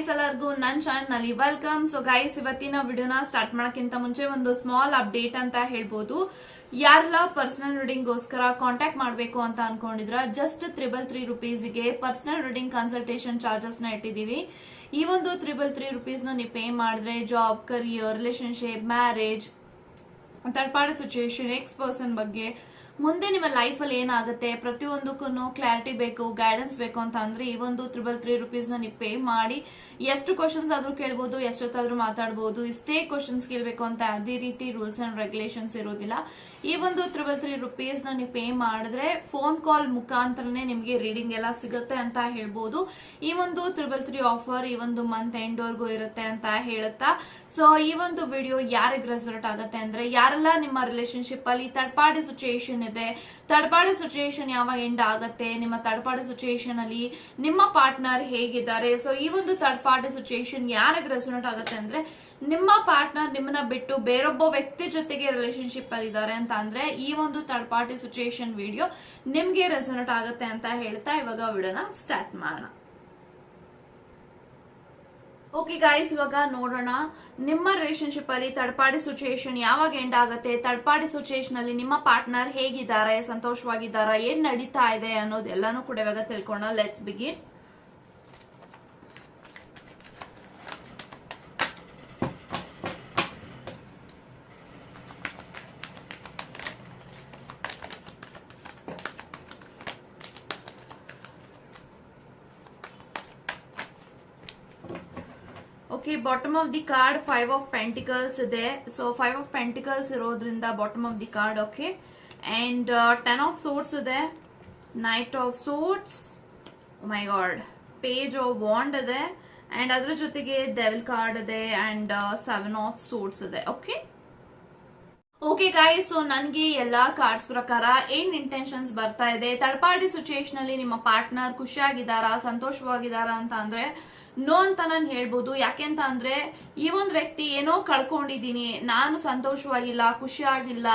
Guys ಎಲ್ಲರಿಗೂ ನನ್ ಚಾನಲ್ನಲ್ಲಿ ವೆಲ್ಕಮ್ ಸೊ ಗೈಸ್ ಇವತ್ತಿನ ವಿಡಿಯೋನ ಸ್ಟಾರ್ಟ್ ಮಾಡೋಕ್ಕಿಂತ ಮುಂಚೆ ಒಂದು ಸ್ಮಾಲ್ ಅಪ್ಡೇಟ್ ಅಂತ ಹೇಳ್ಬೋದು. ಯಾರೆಲ್ಲ ಪರ್ಸನಲ್ ರೀಡಿಂಗ್ ಗೋಸ್ಕರ ಕಾಂಟ್ಯಾಕ್ಟ್ ಮಾಡಬೇಕು ಅಂತ ಅನ್ಕೊಂಡಿದ್ರ ಜಸ್ಟ್ ತ್ರಿಬಲ್ ತ್ರೀ ರುಪೀಸ್ಗೆ ಪರ್ಸನಲ್ ರೀಡಿಂಗ್ ಕನ್ಸಲ್ಟೇಷನ್ ಚಾರ್ಜಸ್ನ ಇಟ್ಟಿದೀವಿ ಈ ಒಂದು ತ್ರಿಬಲ್ ತ್ರೀ ರುಪೀಸ್ ನೀವು ಪೇ ಮಾಡಿದ್ರೆ job career relationship marriage third party situation ex person ಬಗ್ಗೆ ಮುಂದೆ ನಿಮ್ಮ ಲೈಫಲ್ಲಿ ಏನಾಗುತ್ತೆ? ಪ್ರತಿಯೊಂದಕ್ಕೂ ಕ್ಲಾರಿಟಿ ಬೇಕು ಗೈಡೆನ್ಸ್ ಬೇಕು ಅಂತ ಅಂದ್ರೆ ಈ ಒಂದು ತ್ರಿಬಲ್ ತ್ರೀ ರುಪೀಸ್ನ ನೀವು ಪೇ ಮಾಡಿ ಎಷ್ಟು ಕ್ವಶನ್ಸ್ ಆದ್ರೂ ಕೇಳ್ಬೋದು, ಎಷ್ಟೊತ್ತಾದ್ರೂ ಮಾತಾಡ್ಬೋದು, ಇಷ್ಟೇ ಕ್ವಶನ್ಸ್ ಕೇಳಬೇಕು ಅಂತ ಅದೇ ರೀತಿ ರೂಲ್ಸ್ ಅಂಡ್ ರೆಗ್ಯುಲೇಷನ್ಸ್ ಇರೋದಿಲ್ಲ. ಈ ಒಂದು ತ್ರಿಬಲ್ ತ್ರೀ ರುಪೀಸ್ನ ನೀವು ಪೇ ಮಾಡಿದ್ರೆ ಫೋನ್ ಕಾಲ್ ಮುಖಾಂತರನೇ ನಿಮಗೆ ರೀಡಿಂಗ್ ಎಲ್ಲ ಸಿಗುತ್ತೆ ಅಂತ ಹೇಳ್ಬೋದು. ಈ ಒಂದು ತ್ರಿಬಲ್ ತ್ರೀ ಆಫರ್ ಈ ಒಂದು ಮಂತ್ ಎಂಡ್ ವರ್ಗೂ ಇರುತ್ತೆ ಅಂತ ಹೇಳುತ್ತಾ. ಸೊ ಈ ಒಂದು ವಿಡಿಯೋ ಯಾರಿಗೆ ರೆಸಲ್ಟ್ ಆಗುತ್ತೆ ಅಂದ್ರೆ ಯಾರೆಲ್ಲ ನಿಮ್ಮ ರಿಲೇಶನ್ಶಿಪ್ ಅಲ್ಲಿ ತಡ್ಪಾಡಿ ಸಿಚುಯೇಷನ್ ಇದೆ ತಡ್ಪಾಡಿ ಸಿಚುಯೇಷನ್ ಯಾವಾಗ ಎಂಡ್ ಆಗುತ್ತೆ? ನಿಮ್ಮ ತಡಪಾಡಿ ಸಿಚುಯೇಷನ್ ಅಲ್ಲಿ ನಿಮ್ಮ ಪಾರ್ಟ್ನರ್ ಹೇಗಿದ್ದಾರೆ? ಸೊ ಈ ಒಂದು ತರ್ಡ್ ಪಾರ್ಟಿ ಸಿಚುಯೇಷನ್ ಯಾರಿಗೆ ರೆಸೋನೇಟ್ ಆಗುತ್ತೆ ಅಂದ್ರೆ, ನಿಮ್ಮ ಪಾರ್ಟ್ನರ್ ನಿಮ್ಮನ್ನ ಬಿಟ್ಟು ಬೇರೊಬ್ಬ ವ್ಯಕ್ತಿ ಜೊತೆಗೆ ರಿಲೇಶನ್ಶಿಪ್ ಅಲ್ಲಿ ಇದ್ದಾರೆ ಅಂತ ಅಂದ್ರೆ, ಈ ಒಂದು ಥರ್ಡ್ ಪಾರ್ಟಿ ಸಿಚುಯೇಷನ್ ವಿಡಿಯೋ ನಿಮ್ಗೆ ರೆಸೋನೇಟ್ ಆಗುತ್ತೆ ಅಂತ ಹೇಳ್ತಾ ಇವಾಗ ವಿಡಿಯೋನ ಸ್ಟಾರ್ಟ್ ಮಾಡೋಣ. ಓಕೆ ಗಾಯ್ಸ್ ಇವಾಗ ನೋಡೋಣ. ನಿಮ್ಮ ರಿಲೇಶನ್ಶಿಪ್ ಅಲ್ಲಿ ತಡಪಾಡಿ ಸಿಚುಯೇಷನ್ ಯಾವಾಗ ಎಂಡ್ ಆಗುತ್ತೆ? ತಡಪಾಡಿ ಸಿಚುಯೇಷನ್ ಅಲ್ಲಿ ನಿಮ್ಮ ಪಾರ್ಟ್ನರ್ ಹೇಗಿದ್ದಾರೆ? ಸಂತೋಷವಾಗಿದ್ದಾರಾ? ಏನ್ ನಡೀತಾ ಇದೆ ಅನ್ನೋದೆಲ್ಲಾನು ಕೂಡ ಇವಾಗ ತಿಳ್ಕೊಳ್ಳೋಣ let's begin okay bottom of the card five of pentacles ಇದೆ ಸೊ ಫೈವ್ ಆಫ್ ಪೆಂಟಿಕಲ್ಸ್ ಇರೋದ್ರಿಂದ bottom of the card okay and ten of swords ಇದೆ knight of swords my god page of wand ಇದೆ and ಅದ್ರ ಜೊತೆಗೆ devil card ಇದೆ and seven of swords ಇದೆ okay okay guys so ನನಗೆ ಎಲ್ಲಾ cards ಪ್ರಕಾರ ಏನ್ ಇಂಟೆನ್ಷನ್ಸ್ ಬರ್ತಾ ಇದೆ ತಡ್ಪಾಡಿ ಸಿಚುಯೇಷನ್ ಅಲ್ಲಿ ನಿಮ್ಮ ಪಾರ್ಟ್ನರ್ ಖುಷಿಯಾಗಿದ್ದಾರಾ ಸಂತೋಷವಾಗಿದ್ದಾರಾ ಅಂತ ಅಂದ್ರೆ ನೋ ಅಂತ ನಾನು ಹೇಳ್ಬೋದು. ಯಾಕೆ ಅಂತ ಅಂದ್ರೆ, ಈ ಒಂದು ವ್ಯಕ್ತಿ ಏನೋ ಕಳ್ಕೊಂಡಿದ್ದೀನಿ ನಾನು ಸಂತೋಷವಾಗಿಲ್ಲ, ಖುಷಿಯಾಗಿಲ್ಲ.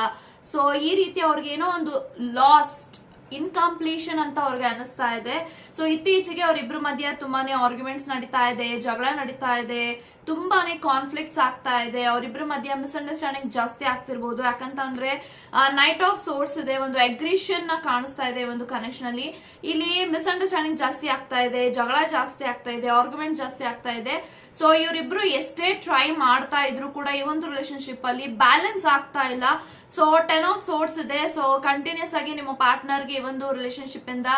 ಸೊ ಈ ರೀತಿ ಅವ್ರಿಗೆ ಏನೋ ಒಂದು ಲಾಸ್ಟ್ ಇನ್ಕಂಪ್ಲೀಷನ್ ಅಂತ ಅವ್ರಿಗೆ ಅನಿಸ್ತಾ ಇದೆ. ಸೊ ಇತ್ತೀಚೆಗೆ ಅವರಿಬ್ರು ಮಧ್ಯೆ ತುಂಬಾನೇ ಆರ್ಗ್ಯುಮೆಂಟ್ಸ್ ನಡೀತಾ ಇದೆ, ಜಗಳ ನಡೀತಾ ಇದೆ. ತುಂಬಾನೇ ಕಾನ್ಫ್ಲಿಕ್ಟ್ಸ್ ಆಗ್ತಾ ಇದೆ. ಅವರಿಬ್ಬರ ಮಧ್ಯೆ ಮಿಸ್ಅಂಡರ್ಸ್ಟ್ಯಾಂಡಿಂಗ್ ಜಾಸ್ತಿ ಆಗ್ತಿರ್ಬೋದು. ಯಾಕಂತಂದ್ರೆ ನೈಟ್ ಆಫ್ ಸೋರ್ಸ್ ಇದೆ, ಒಂದು ಅಗ್ರಿಷನ್ನ ಕಾಣಿಸ್ತಾ ಇದೆ ಒಂದು ಕನೆಕ್ಷನ್ ಅಲ್ಲಿ. ಇಲ್ಲಿ ಮಿಸ್ಅಂಡರ್ಸ್ಟ್ಯಾಂಡಿಂಗ್ ಜಾಸ್ತಿ ಆಗ್ತಾ ಇದೆ, ಜಗಳ ಜಾಸ್ತಿ ಆಗ್ತಾ ಇದೆ ಆರ್ಗ್ಯುಮೆಂಟ್ ಜಾಸ್ತಿ ಆಗ್ತಾ ಇದೆ. ಸೊ ಇವರಿಬ್ರು ಎಷ್ಟೇ ಟ್ರೈ ಮಾಡ್ತಾ ಇದ್ರು ಕೂಡ ಈ ಒಂದು ರಿಲೇಶನ್ಶಿಪ್ ಅಲ್ಲಿ ಬ್ಯಾಲೆನ್ಸ್ ಆಗ್ತಾ ಇಲ್ಲ. ಸೊ ಟೆನ್ ಆಫ್ ಸೋರ್ಸ್ ಇದೆ. ಸೊ ಕಂಟಿನ್ಯೂಸ್ ಆಗಿ ನಿಮ್ಮ ಪಾರ್ಟ್ನರ್ಗೆ ಈ ಒಂದು ರಿಲೇಶನ್ಶಿಪ್ ಇಂದ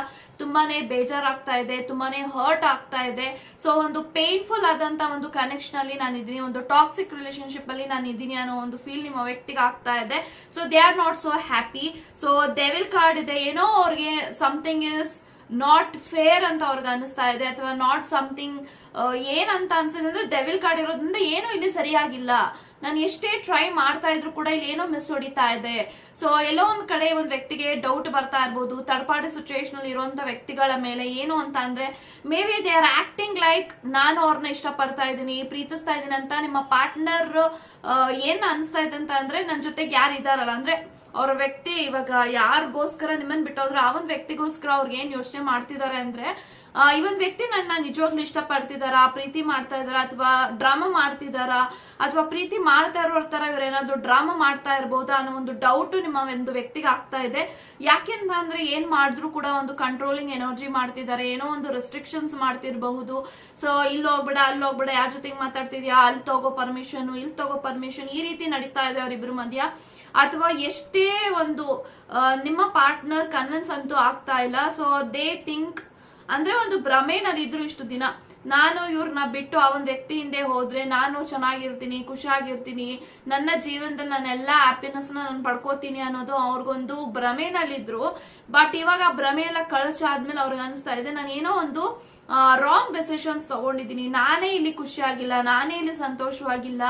ತುಂಬಾನೇ ಬೇಜಾರಾಗ್ತಾ ಇದೆ, ತುಂಬಾನೇ ಹರ್ಟ್ ಆಗ್ತಾ ಇದೆ. ಸೊ ಒಂದು ಪೇನ್ಫುಲ್ ಆದಂತ ಒಂದು ಕನೆಕ್ಷನ್ ಅಲ್ಲಿ ನಾನು ಇದೀನಿ ಒಂದು ಟಾಕ್ಸಿಕ್ ರಿಲೇಶನ್ಶಿಪ್ ಅಲ್ಲಿ ನಾನು ಇದೀನಿ ಅನ್ನೋ ಒಂದು ಫೀಲ್ ನಿಮ್ಮ ವ್ಯಕ್ತಿಗೆ ಆಗ್ತಾ ಇದೆ. So they are not so happy so devil card ಇದೆ. ಏನೋ ಅವ್ರಿಗೆ ಸಮಥಿಂಗ್ ಇಸ್ ನಾಟ್ ಫೇರ್ ಅಂತ ಅವ್ರಿಗೆ ಅನಿಸ್ತಾ ಇದೆ, ಅಥವಾ ನಾಟ್ ಸಮಥಿಂಗ್ ಏನಂತ ಅನ್ಸಿದೆ ಅಂದ್ರೆ ಡೆವಿಲ್ ಕಾರ್ಡ್ ಇರೋದ್ರಿಂದ ಏನೋ ಇಲ್ಲಿ ಸರಿಯಾಗಿಲ್ಲ. ನಾನು ಎಷ್ಟೇ ಟ್ರೈ ಮಾಡ್ತಾ ಇದ್ರು ಕೂಡ ಇಲ್ಲಿ ಏನೋ ಮಿಸ್ ಹೊಡಿತಾ ಇದೆ. ಸೊ ಎಲ್ಲೋ ಒಂದ್ ಕಡೆ ಒಂದ್ ವ್ಯಕ್ತಿಗೆ ಡೌಟ್ ಬರ್ತಾ ಇರ್ಬೋದು, ತಡ್ಪಾಡಿ ಸಿಚುವೇಶನ್ ಅಲ್ಲಿ ಇರುವಂತ ವ್ಯಕ್ತಿಗಳ ಮೇಲೆ ಏನು ಅಂತ ಅಂದ್ರೆ maybe they are acting like ನಾನು ಅವ್ರನ್ನ ಇಷ್ಟಪಡ್ತಾ ಇದ್ದೀನಿ, ಪ್ರೀತಿಸ್ತಾ ಇದ್ದೀನಿ ಅಂತ ನಿಮ್ಮ ಪಾರ್ಟ್ನರ್ ಏನ್ ಅನಿಸ್ತಾ ಇದೆ ಅಂತ ಅಂದ್ರೆ ನನ್ನ ಜೊತೆಗೆ ಯಾರು ಇದಾರಲ್ಲ, ಅಂದ್ರೆ ಅವ್ರ ವ್ಯಕ್ತಿ ಇವಾಗ ಯಾರಿಗೋಸ್ಕರ ನಿಮ್ಮನ್ ಬಿಟ್ಟೋದ್ರೆ, ಆ ಒಂದ್ ವ್ಯಕ್ತಿಗೋಸ್ಕರ ಅವ್ರಿಗೆ ಏನ್ ಯೋಚನೆ ಮಾಡ್ತಿದ್ದಾರೆ ಅಂದ್ರೆ ಈ ಒಂದ್ ವ್ಯಕ್ತಿ ನನ್ನ ನಿಜವಾಗ್ಲೂ ಇಷ್ಟಪಡ್ತಿದಾರ ಪ್ರೀತಿ ಮಾಡ್ತಾ ಇದಾರ ಅಥವಾ ಡ್ರಾಮಾ ಮಾಡ್ತಿದಾರ ಅಥವಾ ಪ್ರೀತಿ ಮಾಡ್ತಾ ಇರೋ ತರ ಇವ್ರೇನಾದ್ರು ಡ್ರಾಮಾ ಮಾಡ್ತಾ ಇರ್ಬೋದಾ ಅನ್ನೋ ಒಂದು ಡೌಟ್ ನಿಮ್ಮ ಒಂದು ವ್ಯಕ್ತಿಗೆ ಆಗ್ತಾ ಇದೆ. ಯಾಕೆಂತ ಅಂದ್ರೆ ಏನ್ ಮಾಡಿದ್ರು ಕೂಡ ಒಂದು ಕಂಟ್ರೋಲಿಂಗ್ ಎನರ್ಜಿ ಮಾಡ್ತಿದ್ದಾರೆ, ಏನೋ ಒಂದು ರೆಸ್ಟ್ರಿಕ್ಷನ್ಸ್ ಮಾಡ್ತಿರ್ಬಹುದು. ಸೊ ಇಲ್ಲಿ ಹೋಗ್ಬೇಡ, ಅಲ್ಲಿ ಹೋಗ್ಬೇಡ, ಯಾರ ಜೊತೆಗೆ ಮಾತಾಡ್ತಿದ್ಯಾ, ಅಲ್ಲಿ ತಗೋ ಪರ್ಮಿಷನ್ ಇಲ್ಲಿ ತಗೋ ಪರ್ಮಿಷನ್ ಈ ರೀತಿ ನಡೀತಾ ಇದೆ ಅವ್ರಿಬ್ರು ಮಧ್ಯ. ಅಥವಾ ಎಷ್ಟೇ ಒಂದು ನಿಮ್ಮ ಪಾರ್ಟ್ನರ್ ಕನ್ವಿನ್ಸ್ ಅಂತೂ ಆಗ್ತಾ ಇಲ್ಲ. ಸೊ ದೇ ಥಿಂಕ್ ಅಂದ್ರೆ ಒಂದು ಭ್ರಮೆನಲ್ಲಿ ಇದ್ರು ಇಷ್ಟು ದಿನ. ನಾನು ಇವ್ರನ್ನ ಬಿಟ್ಟು ಆ ಒಂದು ವ್ಯಕ್ತಿ ಹಿಂದೆ ಹೋದ್ರೆ ನಾನು ಚೆನ್ನಾಗಿರ್ತೀನಿ, ಖುಷಿಯಾಗಿರ್ತೀನಿ, ನನ್ನ ಜೀವನದಲ್ಲಿ ನಾನು ಎಲ್ಲಾ ಹ್ಯಾಪಿನೆಸ್ ನಾನು ಪಡ್ಕೋತೀನಿ ಅನ್ನೋದು ಅವ್ರಿಗೊಂದು ಭ್ರಮೆನಲ್ಲಿದ್ರು. ಬಟ್ ಇವಾಗ ಆ ಭ್ರಮೆ ಎಲ್ಲ ಕಳ್ಸಾದ್ಮೇಲೆ ಅವ್ರಿಗೆ ಅನಿಸ್ತಾ ಇದೆ, ನಾನು ಏನೋ ಒಂದು ರಾಂಗ್ ಡೆಸಿಷನ್ಸ್ ತಗೊಂಡಿದ್ದೀನಿ. ನಾನೇ ಇಲ್ಲಿ ಖುಷಿಯಾಗಿಲ್ಲ, ನಾನೇ ಇಲ್ಲಿ ಸಂತೋಷವಾಗಿಲ್ಲ.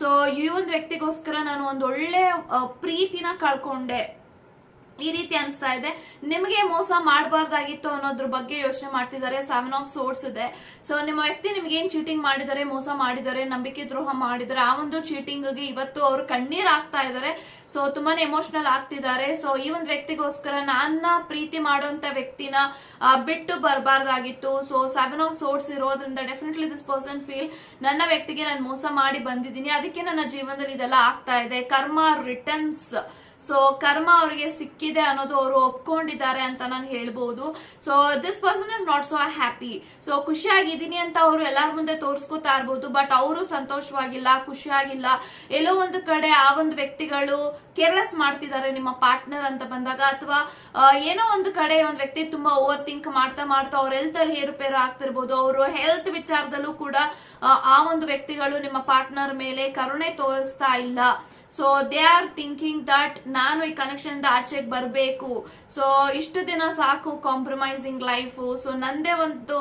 ಸೊ ಈ ಒಂದು ವ್ಯಕ್ತಿಗೋಸ್ಕರ ನಾನು ಒಂದು ಒಳ್ಳೆ ಪ್ರೀತಿನ ಕಳ್ಕೊಂಡೆ. ಈ ರೀತಿ ಅನಿಸ್ತಾ ಇದೆ. ನಿಮಗೆ ಮೋಸ ಮಾಡಬಾರ್ದಾಗಿತ್ತು ಅನ್ನೋದ್ರ ಬಗ್ಗೆ ಯೋಚನೆ ಮಾಡ್ತಿದ್ದಾರೆ. ಸೆವೆನ್ ಆಫ್ ಸೋರ್ಸ್ ಇದೆ. ಸೊ ನಿಮ್ಮ ವ್ಯಕ್ತಿ ನಿಮ್ಗೆ ಏನ್ ಚೀಟಿಂಗ್ ಮಾಡಿದರೆ ಮೋಸ ಮಾಡಿದರೆ ನಂಬಿಕೆ ದ್ರೋಹ ಮಾಡಿದರೆ ಆ ಒಂದು ಚೀಟಿಂಗ್ಗೆ ಇವತ್ತು ಅವರು ಕಣ್ಣೀರ್ ಆಗ್ತಾ ಇದ್ದಾರೆ. ಸೊ ತುಂಬಾನೇ ಎಮೋಷನಲ್ ಆಗ್ತಿದ್ದಾರೆ. ಸೊ ಈ ಒಂದು ವ್ಯಕ್ತಿಗೋಸ್ಕರ ನನ್ನ ಪ್ರೀತಿ ಮಾಡುವಂತ ವ್ಯಕ್ತಿನ ಬಿಟ್ಟು ಬರಬಾರ್ದಾಗಿತ್ತು. ಸೊ ಸೆವೆನ್ ಆಫ್ ಸೋರ್ಸ್ ಇರೋದ್ರಿಂದ ಡೆಫಿನೆಟ್ಲಿ ದಿಸ್ ಪರ್ಸನ್ ಫೀಲ್ ನನ್ನ ವ್ಯಕ್ತಿಗೆ ನಾನು ಮೋಸ ಮಾಡಿ ಬಂದಿದ್ದೀನಿ. ಅದಕ್ಕೆ ನನ್ನ ಜೀವನದಲ್ಲಿ ಇದೆಲ್ಲ ಆಗ್ತಾ ಇದೆ. ಕರ್ಮ ರಿಟರ್ನ್ಸ್ ಸೊ ಕರ್ಮ ಅವರಿಗೆ ಸಿಕ್ಕಿದೆ ಅನ್ನೋದು ಅವರು ಒಪ್ಕೊಂಡಿದ್ದಾರೆ ಅಂತ ನಾನು ಹೇಳ್ಬಹುದು so this person is not so happy so ಖುಷಿಯಾಗಿದ್ದೀನಿ ಅಂತ ಅವರು ಎಲ್ಲರ ಮುಂದೆ ತೋರಿಸ್ಕೊತಾ ಇರ್ಬೋದು ಬಟ್ ಅವರು ಸಂತೋಷವಾಗಿಲ್ಲ ಖುಷಿಯಾಗಿಲ್ಲ. ಎಲ್ಲೋ ಒಂದು ಕಡೆ ಆ ಒಂದು ವ್ಯಕ್ತಿಗಳು ಕೇರ್ಲೆಸ್ ಮಾಡ್ತಿದ್ದಾರೆ ನಿಮ್ಮ ಪಾರ್ಟ್ನರ್ ಅಂತ ಬಂದಾಗ ಅಥವಾ ಏನೋ ಒಂದು ಕಡೆ ಒಂದು ವ್ಯಕ್ತಿ ತುಂಬಾ ಓವರ್ ಥಿಂಕ್ ಮಾಡ್ತಾ ಮಾಡ್ತಾ ಅವ್ರ ಹೆಲ್ತ್ ಅಲ್ಲಿ ಏರುಪೇರು ಆಗ್ತಿರ್ಬೋದು. ಅವರು ಹೆಲ್ತ್ ವಿಚಾರದಲ್ಲೂ ಕೂಡ ಆ, ಒಂದು ವ್ಯಕ್ತಿಗಳು ನಿಮ್ಮ ಪಾರ್ಟ್ನರ್ ಮೇಲೆ ಕರುಣೆ ತೋರಿಸ್ತಾ ಇಲ್ಲ. So they are thinking that ನಾನು ಈ ಕನೆಕ್ಷನ್ ಇಂದ ಆಚೆಗೆ ಬರಬೇಕು. ಸೊ ಇಷ್ಟು ದಿನ ಸಾಕು ಕಾಂಪ್ರಮೈಸಿಂಗ್ ಲೈಫ್ ಸೊ ನಂದೇ ಒಂದು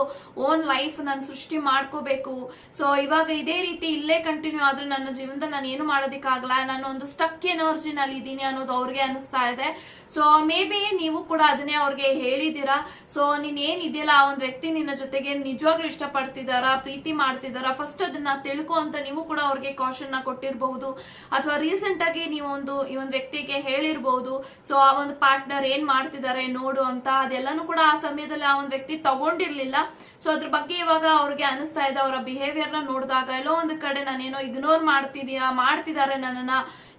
ಓನ್ ಲೈಫ್ ನಾನು ಸೃಷ್ಟಿ ಮಾಡ್ಕೋಬೇಕು. ಸೊ ಇವಾಗ ಇದೇ ರೀತಿ ಇಲ್ಲೇ ಕಂಟಿನ್ಯೂ ಆದ್ರೆ ನನ್ನ ಜೀವನದ ನಾನು ಏನು ಮಾಡೋದಕ್ಕಾಗಲ್ಲ. ನಾನು ಒಂದು ಸ್ಟಕ್ ಎನರ್ಜಿನಲ್ಲಿ ಇದ್ದೀನಿ ಅನ್ನೋದು ಅವ್ರಿಗೆ ಅನಿಸ್ತಾ ಇದೆ. ಸೊ ಮೇ ಬಿ ನೀವು ಕೂಡ ಅದನ್ನೇ ಅವ್ರಿಗೆ ಹೇಳಿದ್ದೀರಾ. ಸೊ ನೀನ್ ಏನಿದೆಯಲ್ಲ ಆ ಒಂದು ವ್ಯಕ್ತಿ ನಿನ್ನ ಜೊತೆಗೆ ನಿಜವಾಗ್ಲೂ ಇಷ್ಟಪಡ್ತಿದಾರ ಪ್ರೀತಿ ಮಾಡ್ತಿದಾರ ಫಸ್ಟ್ ಅದನ್ನ ತಿಳ್ಕೊ ಅಂತ ನೀವು ಕೂಡ ಅವ್ರಿಗೆ ಕಾಶನ್ನ ಕೊಟ್ಟಿರಬಹುದು. ಅಥವಾ ರೀಸೆಂಟ್ ಆಗಿ ನೀವು ಒಂದು, ಈ ಒಂದು ವ್ಯಕ್ತಿಗೆ ಹೇಳಿರ್ಬಹುದು ಸೊ ಆ ಒಂದು ಪಾರ್ಟ್ನರ್ ಏನ್ ಮಾಡ್ತಿದ್ದಾರೆ ನೋಡು ಅಂತ, ಅದೆಲ್ಲಾನು ಕೂಡ ಆ ಸಮಯದಲ್ಲಿ ಆ ಒಂದು ವ್ಯಕ್ತಿ ತಗೊಂಡಿರ್ಲಿಲ್ಲ. ಸೊ ಅದ್ರ ಬಗ್ಗೆ ಇವಾಗ ಅವ್ರಿಗೆ ಅನಿಸ್ತಾ ಇದೆ, ಅವರ ಬಿಹೇವಿಯರ್ನ ನೋಡಿದಾಗ, ಎಲ್ಲೋ ಒಂದು ಕಡೆ ನಾನೇನೋ ಇಗ್ನೋರ್ ಮಾಡ್ತಿದೀಯಾ, ಮಾಡ್ತಿದ್ದಾರೆ ನನ್ನನ್ನ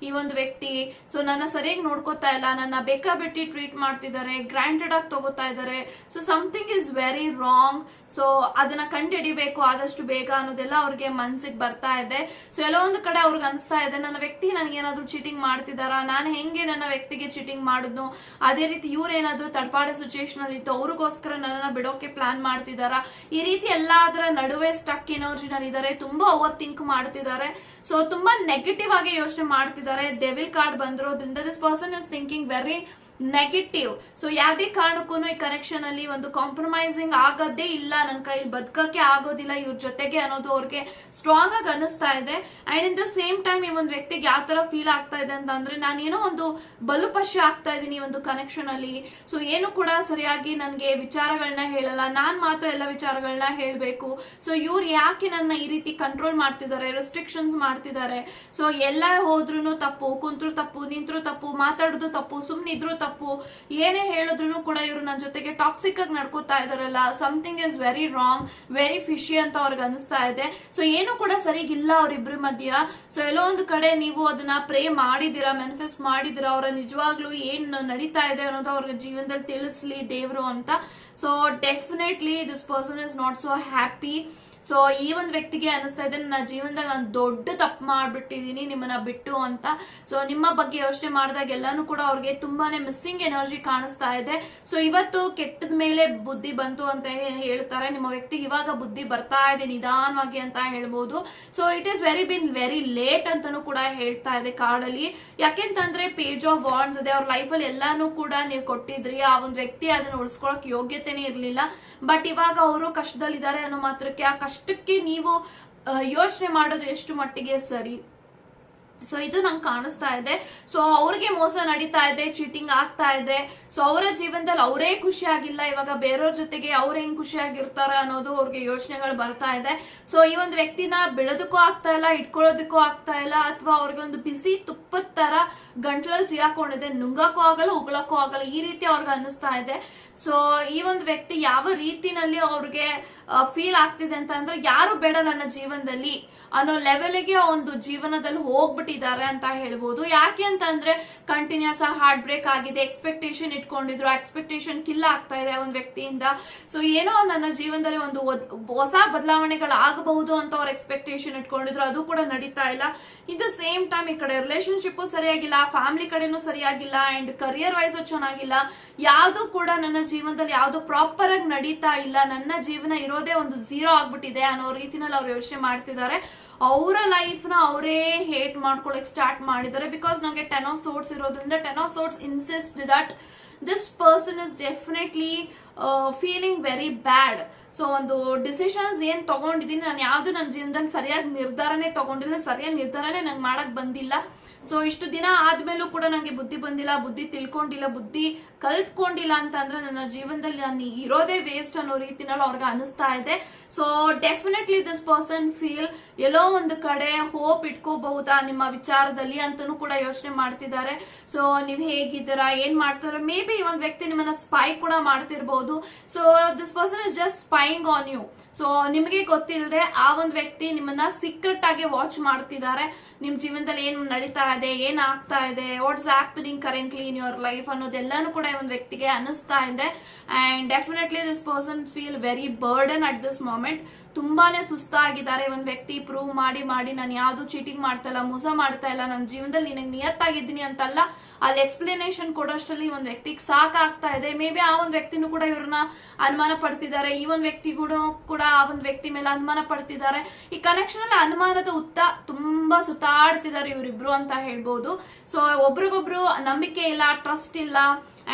ಈ ಒಂದು ವ್ಯಕ್ತಿ. ಸೊ ನನ್ನ ಸರಿಯಾಗಿ ನೋಡ್ಕೋತಾ ಇಲ್ಲ, ನನ್ನ ಬೇಕಾಬಿಟ್ಟಿ ಟ್ರೀಟ್ ಮಾಡ್ತಿದ್ದಾರೆ ಗ್ರಾಂಟೆಡ್ ಆಗಿ ತಗೋತಾ ಇದ್ದಾರೆ. So something is very wrong so ಅದನ್ನ ಕಂಡುಹಿಡಿಬೇಕು ಆದಷ್ಟು ಬೇಗ ಅನ್ನೋದೆಲ್ಲ ಅವ್ರಿಗೆ ಮನ್ಸಿಗೆ ಬರ್ತಾ ಇದೆ. ಸೊ ಎಲ್ಲೋ ಒಂದು ಕಡೆ ಅವ್ರಿಗೆ ಅನಿಸ್ತಾ ಇದೆ, ನನ್ನ ವ್ಯಕ್ತಿ ಏನಾದ್ರು ಚೀಟಿಂಗ್ ಮಾಡ್ತಿದಾರ ನಾನು ಹೆಂಗೆ ನನ್ನ ವ್ಯಕ್ತಿಗೆ ಚೀಟಿಂಗ್ ಮಾಡಿದ್ನು? ಅದೇ ರೀತಿ ಇವ್ರೇನಾದ್ರೂ ತಡಪಾಡೋ ಸಿಚುಯೇಷನ್ ಅಲ್ಲಿ ಇತ್ತು, ಅವ್ರಿಗೋಸ್ಕರ ನನ್ನನ್ನ ಬಿಡೋಕೆ ಪ್ಲಾನ್ ಮಾಡ್ತಿದಾರ ಈ ರೀತಿ ಎಲ್ಲಾದ್ರ ನಡುವೆ ಸ್ಟಕ್ ಎನರ್ಜಿನಲ್ಲಿ ಇದ್ದಾರೆ ತುಂಬಾ ಓವರ್ ಥಿಂಕ್ ಮಾಡ್ತಿದ್ದಾರೆ ಸೊ ತುಂಬಾ ನೆಗೆಟಿವ್ ಆಗಿ ಯೋಚನೆ ಮಾಡ್ತಿದ್ದಾರೆ ಡೆವಿಲ್ ಕಾರ್ಡ್ ಬಂದಿರೋದ್ರಿಂದ this person is thinking very negative so ಯಾವುದೇ ಕಾರಣಕ್ಕೂ ಈ ಕನೆಕ್ಷನ್ ಅಲ್ಲಿ ಒಂದು ಕಾಂಪ್ರಮೈಸಿಂಗ್ ಆಗೋದೇ ಇಲ್ಲ. ನನ್ನ ಕೈಲಿ ಬದುಕಕ್ಕೆ ಆಗೋದಿಲ್ಲ ಇವ್ರ ಜೊತೆಗೆ ಅನ್ನೋದು ಅವ್ರಿಗೆ ಸ್ಟ್ರಾಂಗ್ ಆಗಿ ಅನಿಸ್ತಾ ಇದೆ. And in the same time ಈ ಒಂದು ವ್ಯಕ್ತಿಗೆ ಯಾವ ತರ ಫೀಲ್ ಆಗ್ತಾ ಇದೆ ಅಂತ ಅಂದ್ರೆ ನಾನೇನೋ ಒಂದು ಬಲುಪಶ್ಯ ಆಗ್ತಾ ಇದ್ದೀನಿ ಒಂದು ಕನೆಕ್ಷನ್ ಅಲ್ಲಿ. ಸೊ ಏನು ಕೂಡ ಸರಿಯಾಗಿ ನನಗೆ ವಿಚಾರಗಳನ್ನ ಹೇಳಲ್ಲ. ನಾನ್ ಮಾತ್ರ ಎಲ್ಲ ವಿಚಾರಗಳನ್ನ ಹೇಳಬೇಕು. ಸೊ ಇವ್ರು ಯಾಕೆ ನನ್ನ ಈ ರೀತಿ ಕಂಟ್ರೋಲ್ ಮಾಡ್ತಿದ್ದಾರೆ ರೆಸ್ಟ್ರಿಕ್ಷನ್ಸ್ ಮಾಡ್ತಿದ್ದಾರೆ? ಸೊ ಎಲ್ಲ ಹೋದ್ರು ತಪ್ಪು, ಕುಂತ್ರು ತಪ್ಪು, ನಿಂತರು ತಪ್ಪು, ಮಾತಾಡೋದು ತಪ್ಪು, ಸುಮ್ನಿದ್ರು ತಪ್ಪು. ಏನೇ ಹೇಳಿದ್ರು ಕೂಡ ಇವರು ನನ್ನ ಜೊತೆಗೆ ಟಾಕ್ಸಿಕ್ ಆಗಿ ನಡ್ಕೋತಾ ಇದಾರಲ್ಲ something is very wrong very fishy ಅಂತ ಅವ್ರಿಗೆ ಅನಿಸ್ತಾ ಇದೆ. ಸೊ ಏನು ಕೂಡ ಸರಿಗಿಲ್ಲ ಅವ್ರಿಬ್ರ ಮಧ್ಯ. ಸೊ ಎಲ್ಲೋ ಒಂದು ಕಡೆ ನೀವು ಅದನ್ನ ಪ್ರೇ ಮಾಡಿದಿರಾ ಮ್ಯಾನಿಫೆಸ್ಟ್ ಮಾಡಿದಿರಾ ಅವರ ನಿಜವಾಗ್ಲೂ ಏನ್ ನಡೀತಾ ಇದೆ ಅನ್ನೋದು ಅವ್ರಿಗೆ ಜೀವನದಲ್ಲಿ ತಿಳಿಸ್ಲಿ ದೇವ್ರು ಅಂತ. So definitely this person is not so happy so ಈ ಒಂದು ವ್ಯಕ್ತಿಗೆ ಅನಿಸ್ತಾ ಇದೆ, ನನ್ನ ಜೀವನದಲ್ಲಿ ನಾನು ದೊಡ್ಡ ತಪ್ಪು ಮಾಡ್ಬಿಟ್ಟಿದೀನಿ ನಿಮ್ಮನ್ನ ಬಿಟ್ಟು ಅಂತ. ಸೊ ನಿಮ್ಮ ಬಗ್ಗೆ ಯೋಚನೆ ಮಾಡಿದಾಗ ಎಲ್ಲಾನು ಕೂಡ ಅವ್ರಿಗೆ ತುಂಬಾನೇ ಮಿಸ್ಸಿಂಗ್ ಎನರ್ಜಿ ಕಾಣಿಸ್ತಾ ಇದೆ. ಸೊ ಇವತ್ತು ಕೆಟ್ಟದ ಮೇಲೆ ಬುದ್ಧಿ ಬಂತು ಅಂತ ಹೇಳ್ತಾರೆ? ನಿಮ್ಮ ವ್ಯಕ್ತಿಗೆ ಇವಾಗ ಬುದ್ಧಿ ಬರ್ತಾ ಇದೆ, ನಿಧಾನವಾಗಿ ಅಂತ ಹೇಳ್ಬೋದು. So it is very been very late ಅಂತಾನು ಕೂಡ ಹೇಳ್ತಾ ಇದೆ ಕಾಡಲ್ಲಿ. ಯಾಕೆಂತಂದ್ರೆ ಪೇಜ್ ಆಫ್ ವಾರ್ಡ್ಸ್ ಇದೆ ಅವ್ರ ಲೈಫಲ್ಲಿ ಎಲ್ಲಾನು ಕೂಡ ನೀವು ಕೊಟ್ಟಿದ್ರಿ. ಆ ಒಂದು ವ್ಯಕ್ತಿ ಅದನ್ನ ಉಳಿಸ್ಕೊಳಕ್ ಯೋಗ್ಯತೆನೇ ಇರ್ಲಿಲ್ಲ. ಬಟ್ ಇವಾಗ ಅವರು ಕಷ್ಟದಲ್ಲಿದ್ದಾರೆ ಅನ್ನೋ ಮಾತ್ರಕ್ಕೆ ಆ ಕಷ್ಟಕ್ಕೆ ನೀವು ಯೋಚನೆ ಮಾಡೋದು ಎಷ್ಟು ಮಟ್ಟಿಗೆ ಸರಿ? ಸೊ ಇದು ನಂಗೆ ಕಾಣಿಸ್ತಾ ಇದೆ. ಸೊ ಅವ್ರಿಗೆ ಮೋಸ ನಡೀತಾ ಇದೆ ಚೀಟಿಂಗ್ ಆಗ್ತಾ ಇದೆ. ಸೊ ಅವರ ಜೀವನದಲ್ಲಿ ಅವರೇ ಖುಷಿಯಾಗಿಲ್ಲ. ಇವಾಗ ಬೇರೆಯವ್ರ ಜೊತೆಗೆ ಅವ್ರ ಹೆಂಗ್ ಖುಷಿಯಾಗಿರ್ತಾರ ಅನ್ನೋದು ಅವ್ರಿಗೆ ಯೋಚನೆಗಳು ಬರ್ತಾ ಇದೆ. ಸೊ ಈ ಒಂದು ವ್ಯಕ್ತಿನ ಬೆಳೆದಕ್ಕೂ ಆಗ್ತಾ ಇಲ್ಲ, ಇಟ್ಕೊಳ್ಳೋದಕ್ಕೂ ಆಗ್ತಾ ಇಲ್ಲ, ಅಥವಾ ಅವ್ರಿಗೆ ಒಂದು ಬಿಸಿ ತುಪ್ಪದ ತರ ಗಂಟ್ಲಲ್ಲಿ ಸಿಗಾಕೊಂಡಿದೆ ನುಂಗಕ್ಕೂ ಆಗಲ್ಲ, ಉಗ್ಳಕ್ಕೂ ಆಗಲ್ಲ, ಈ ರೀತಿ ಅವ್ರಿಗೆ ಅನ್ನಿಸ್ತಾ ಇದೆ. ಸೊ ಈ ಒಂದು ವ್ಯಕ್ತಿ ಯಾವ ರೀತಿನಲ್ಲಿ ಅವ್ರಿಗೆ ಫೀಲ್ ಆಗ್ತಿದೆ ಅಂತ ಅಂದ್ರೆ ಯಾರು ಬೇಡ ನನ್ನ ಜೀವನದಲ್ಲಿ. ಅನ್ನೋ ಲೆವೆಲ್ಗೆ ಒಂದು ಜೀವನದಲ್ಲಿ ಹೋಗ್ಬಿಟ್ಟಿದ್ದಾರೆ ಅಂತ ಹೇಳ್ಬೋದು. ಯಾಕೆ ಅಂತಂದ್ರೆ ಕಂಟಿನ್ಯೂಸ್ ಆಗಿ ಹಾರ್ಟ್ ಬ್ರೇಕ್ ಆಗಿದೆ ಎಕ್ಸ್ಪೆಕ್ಟೇಷನ್ ಇಟ್ಕೊಂಡಿದ್ರು ಎಕ್ಸ್ಪೆಕ್ಟೇಷನ್ ಕಿಲ್ ಆಗ್ತಾ ಇದೆ ಒಂದು ವ್ಯಕ್ತಿಯಿಂದ. ಸೊ ಏನೋ ನನ್ನ ಜೀವನದಲ್ಲಿ ಒಂದು ಹೊಸ ಬದಲಾವಣೆಗಳು ಆಗಬಹುದು ಅಂತ ಅವ್ರ ಎಕ್ಸ್ಪೆಕ್ಟೇಷನ್ ಇಟ್ಕೊಂಡಿದ್ರು. ಅದು ಕೂಡ ನಡೀತಾ ಇಲ್ಲ. ಇನ್ ದ ಸೇಮ್ ಟೈಮ್ ಈ ಕಡೆ ರಿಲೇಶನ್ಶಿಪ್ ಸರಿಯಾಗಿಲ್ಲ ಫ್ಯಾಮಿಲಿ ಕಡೆನೂ ಸರಿಯಾಗಿಲ್ಲ ಅಂಡ್ ಕರಿಯರ್ ವೈಸ್ ಚೆನ್ನಾಗಿಲ್ಲ. ಯಾವ್ದು ಕೂಡ ನನ್ನ ಜೀವನದಲ್ಲಿ ಯಾವುದು ಪ್ರಾಪರ್ ಆಗಿ ನಡೀತಾ ಇಲ್ಲ. ನನ್ನ ಜೀವನ ಇರೋದೇ ಒಂದು ಝೀರೋ ಆಗ್ಬಿಟ್ಟಿದೆ ಅನ್ನೋ ರೀತಿನಲ್ಲಿ ಅವ್ರು ಯೋಚನೆ ಮಾಡ್ತಿದ್ದಾರೆ. ಅವರ ಲೈಫ್ನ ಅವರೇ ಹೇಟ್ ಮಾಡ್ಕೊಳಕ್ ಸ್ಟಾರ್ಟ್ ಮಾಡಿದ್ದಾರೆ. ಬಿಕಾಸ್ ನಂಗೆ ಟೆನ್ ಆಫ್ ಸೋರ್ಟ್ಸ್ ಇರೋದ್ರಿಂದ ten of swords insist that this person is definitely feeling very bad so ಒಂದು ಡಿಸಿಷನ್ಸ್ ಏನ್ ತಗೊಂಡಿದ್ದೀನಿ, ನಾನು ಯಾವ್ದು ನನ್ನ ಜೀವನದಲ್ಲಿ ಸರಿಯಾಗಿ ನಿರ್ಧಾರನೇ ತಗೊಂಡಿಲ್ಲ, ಸರಿಯಾಗಿ ನಿರ್ಧಾರನೇ ನಂಗೆ ಮಾಡಕ್ ಬಂದಿಲ್ಲ. ಸೊ ಇಷ್ಟು ದಿನ ಆದ್ಮೇಲೂ ಕೂಡ ನಂಗೆ ಬುದ್ಧಿ ಬಂದಿಲ್ಲ, ಬುದ್ಧಿ ತಿಳ್ಕೊಂಡಿಲ್ಲ, ಬುದ್ಧಿ ಕಲ್ತ್ಕೊಂಡಿಲ್ಲ ಅಂತಂದ್ರೆ ನನ್ನ ಜೀವನದಲ್ಲಿ ನಾನು ಇರೋದೇ ವೇಸ್ಟ್ ಅನ್ನೋ ರೀತಿನಲ್ಲಿ ಅವ್ರಿಗೆ ಅನಿಸ್ತಾ ಇದೆ. So definitely this person feel ಎಲ್ಲೋ ಒಂದು ಕಡೆ ಹೋಪ್ ಇಟ್ಕೋಬಹುದಾ ನಿಮ್ಮ ವಿಚಾರದಲ್ಲಿ ಅಂತಾನೂ ಕೂಡ ಯೋಚನೆ ಮಾಡ್ತಿದ್ದಾರೆ. ಸೊ ನೀವು ಹೇಗಿದ್ದೀರಾ, ಏನ್ ಮಾಡ್ತಾರ? ಮೇ ಬಿ ಒಂದು ವ್ಯಕ್ತಿ ನಿಮ್ಮನ್ನ ಸ್ಪೈ ಕೂಡ ಮಾಡ್ತಿರ್ಬಹುದು so this person is just spying on you so ನಿಮಗೆ ಗೊತ್ತಿಲ್ಲದೆ ಆ ಒಂದು ವ್ಯಕ್ತಿ ನಿಮ್ಮನ್ನ ಸೀಕ್ರೆಟ್ ಆಗಿ ವಾಚ್ ಮಾಡ್ತಿದ್ದಾರೆ. ನಿಮ್ ಜೀವನದಲ್ಲಿ ಏನ್ ನಡೀತಾ ಇದೆ, ಏನ್ ಆಗ್ತಾ ಇದೆ what's happening currently in your life ಅನ್ನೋದೆಲ್ಲಾನು ಕೂಡ ಈ ಒಂದು ವ್ಯಕ್ತಿಗೆ ಅನಿಸ್ತಾ ಇದೆ. And definitely this person feel very burden at this moment ತುಂಬಾನೇ ಸುಸ್ತಾಗಿದ್ದಾರೆ. ಒಂದ್ ವ್ಯಕ್ತಿ ಪ್ರೂವ್ ಮಾಡಿ ಮಾಡಿ, ನಾನು ಯಾವ್ದು ಚೀಟಿಂಗ್ ಮಾಡ್ತಾ ಇಲ್ಲ ಮೋಸ ಮಾಡ್ತಾ ಇಲ್ಲ ನನ್ನ ಜೀವನದಲ್ಲಿ ನಿನಗೆ ನಿಯತ್ತಾಗಿದ್ದೀನಿ ಅಂತಲ್ಲ, ಅಲ್ಲಿ ಎಕ್ಸ್ಪ್ಲನೇಷನ್ ಕೊಡೋಷ್ಟರಲ್ಲಿ ಒಂದ್ ವ್ಯಕ್ತಿಗೆ ಸಾಕಾಗ್ತಾ ಇದೆ. ಮೇ ಬಿ ಆ ಒಂದ್ ವ್ಯಕ್ತಿನೂ ಕೂಡ ಇವ್ರನ್ನ ಅನುಮಾನ ಪಡ್ತಿದ್ದಾರೆ. ಈ ಒಂದ್ ವ್ಯಕ್ತಿ ಕೂಡ ಕೂಡ ಆ ಒಂದ್ ವ್ಯಕ್ತಿ ಮೇಲೆ ಅನುಮಾನ ಪಡ್ತಿದ್ದಾರೆ. ಈ ಕನೆಕ್ಷನ್ ಅಲ್ಲಿ ಅನುಮಾನದ ಉತ್ತ ತುಂಬಾ ಸುತ್ತಾಡ್ತಿದ್ದಾರೆ ಇವರಿಬ್ರು ಅಂತ ಹೇಳ್ಬೋದು. ಸೊ ಒಬ್ರಿಗೊಬ್ರು ನಂಬಿಕೆ ಇಲ್ಲ ಟ್ರಸ್ಟ್ ಇಲ್ಲ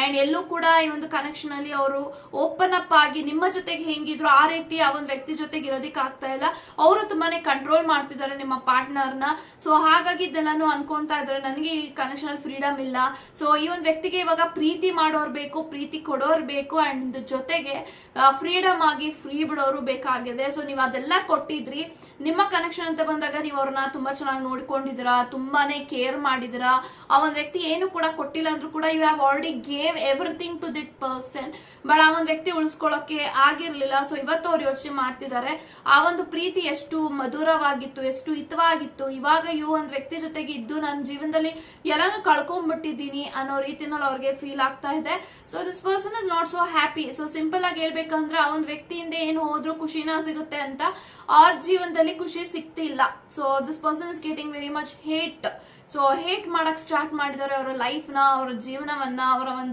ಅಂಡ್ ಎಲ್ಲೂ ಕೂಡ ಈ ಒಂದು ಕನೆಕ್ಷನ್ ಅಲ್ಲಿ ಅವರು ಓಪನ್ ಅಪ್ ಆಗಿ ನಿಮ್ಮ ಜೊತೆಗೆ ಹೆಂಗಿದ್ರು ಆ ರೀತಿ ಆ ಒಂದು ವ್ಯಕ್ತಿ ಜೊತೆಗೆ ಇರೋದಕ್ಕೆ ಆಗ್ತಾ ಇಲ್ಲ. ಅವರು ತುಂಬಾನೇ ಕಂಟ್ರೋಲ್ ಮಾಡ್ತಿದ್ದಾರೆ ನಿಮ್ಮ ಪಾರ್ಟ್ನರ್ನ ಸೊ ಹಾಗಾಗಿ ಇದೆಲ್ಲಾನು ಅನ್ಕೊಂತಾ ಇದ್ದಾರೆ. ನನಗೆ ಈ ಕನೆಕ್ಷನ್ ಅಲ್ಲಿ ಫ್ರೀಡಮ್ ಇಲ್ಲ. ಸೊ ಈ ಒಂದು ವ್ಯಕ್ತಿಗೆ ಇವಾಗ ಪ್ರೀತಿ ಮಾಡೋರು ಬೇಕು, ಪ್ರೀತಿ ಕೊಡೋರು ಬೇಕು ಅಂಡ್ ಜೊತೆಗೆ ಫ್ರೀಡಮ್ ಆಗಿ ಫ್ರೀ ಬಿಡೋರು ಬೇಕಾಗಿದೆ. ಸೊ ನೀವು ಅದೆಲ್ಲ ಕೊಟ್ಟಿದ್ರಿ. ನಿಮ್ಮ ಕನೆಕ್ಷನ್ ಅಂತ ಬಂದಾಗ ನೀವು ಅವ್ರನ್ನ ತುಂಬಾ ಚೆನ್ನಾಗಿ ನೋಡ್ಕೊಂಡಿದ್ದೀರಾ, ತುಂಬಾನೇ ಕೇರ್ ಮಾಡಿದಿರಾ ಆ ಒಂದು ವ್ಯಕ್ತಿ ಏನು ಕೂಡ ಕೊಟ್ಟಿಲ್ಲ ಅಂದ್ರೂ ಕೂಡ you have already gave everything to that person but ಆ ಒಂದು ವ್ಯಕ್ತಿ ಉಳಿಸ್ಕೊಳ್ಳೋಕೆ ಆಗಿರ್ಲಿಲ್ಲ. ಸೊ ಇವತ್ತು ಅವ್ರು ಯೋಚನೆ ಮಾಡ್ತಿದ್ದಾರೆ, ಆ ಒಂದು ಪ್ರೀತಿ ಎಷ್ಟು ಮಧುರವಾಗಿತ್ತು, ಎಷ್ಟು ಹಿತವಾಗಿತ್ತು. ಇವಾಗ ಇವು ಒಂದು ವ್ಯಕ್ತಿ ಜೊತೆಗೆ ಇದ್ದು ನನ್ನ ಜೀವನದಲ್ಲಿ ಎಲ್ಲಾನು ಕಳ್ಕೊಂಡ್ಬಿಟ್ಟಿದ್ದೀನಿ ಅನ್ನೋ ರೀತಿನಲ್ಲಿ ಅವ್ರಿಗೆ ಫೀಲ್ ಆಗ್ತಾ ಇದೆ. So this person is not so happy so simple ಆಗಿ ಹೇಳ್ಬೇಕಂದ್ರೆ ಆ ಒಂದು ವ್ಯಕ್ತಿಯಿಂದ ಏನು ಹೋದ್ರು ಖುಷಿನ ಸಿಗುತ್ತೆ ಅಂತ ಅವ್ರ ಜೀವನದಲ್ಲಿ ಖುಷಿ ಸಿಗ್ತಿಲ್ಲ. So this person is getting very much hate so hate ಮಾಡಕ್ ಸ್ಟಾರ್ಟ್ ಮಾಡಿದ್ದಾರೆ. ಅವರ ಲೈಫ್ನ, ಅವರ ಜೀವನವನ್ನ, ಅವರ ಒಂದು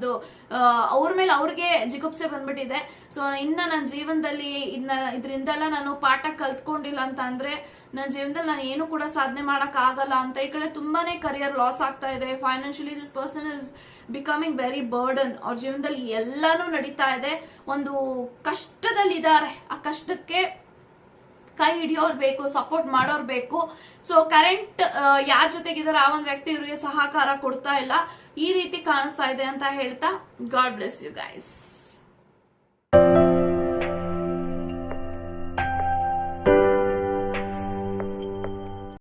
ಆ, ಅವ್ರ ಮೇಲೆ ಅವ್ರಿಗೆ ಜಿಗುಪ್ಸೆ ಬಂದ್ಬಿಟ್ಟಿದೆ. ಸೊ ಇನ್ನ ನನ್ನ ಜೀವನದಲ್ಲಿ ಇನ್ನ ಇದರಿಂದೆಲ್ಲ ನಾನು ಪಾಠ ಕಲ್ತ್ಕೊಂಡಿಲ್ಲ ಅಂತ ಅಂದ್ರೆ ನನ್ನ ಜೀವನದಲ್ಲಿ ನಾನು ಏನು ಕೂಡ ಸಾಧನೆ ಮಾಡಕ್ ಆಗಲ್ಲ ಅಂತ. ಈ ಕಡೆ ತುಂಬಾನೇ ಕರಿಯರ್ ಲಾಸ್ ಆಗ್ತಾ ಇದೆ. Financially this person is becoming very burden ಅವ್ರ ಜೀವನದಲ್ಲಿ ಎಲ್ಲಾನು ನಡೀತಾ ಇದೆ. ಒಂದು ಕಷ್ಟದಲ್ಲಿದ್ದಾರೆ. ಆ ಕಷ್ಟಕ್ಕೆ ಕೈ ಹಿಡಿಯೋರ್ ಬೇಕು ಸಪೋರ್ಟ್ ಮಾಡೋರ್ ಬೇಕು. ಸೊ ಕರೆಂಟ್ ಯಾರ ಜೊತೆಗಿದಾರ, ಆ ಒಂದು ವ್ಯಕ್ತಿ ಇವರಿಗೆ ಸಹಕಾರ ಕೊಡ್ತಾ ಇಲ್ಲ. ಈ ರೀತಿ ಕಾಣಿಸ್ತಾ ಇದೆ ಅಂತ ಹೇಳ್ತಾ ಗಾಡ್ ಬ್ಲೆಸ್ ಯು ಗೈಸ್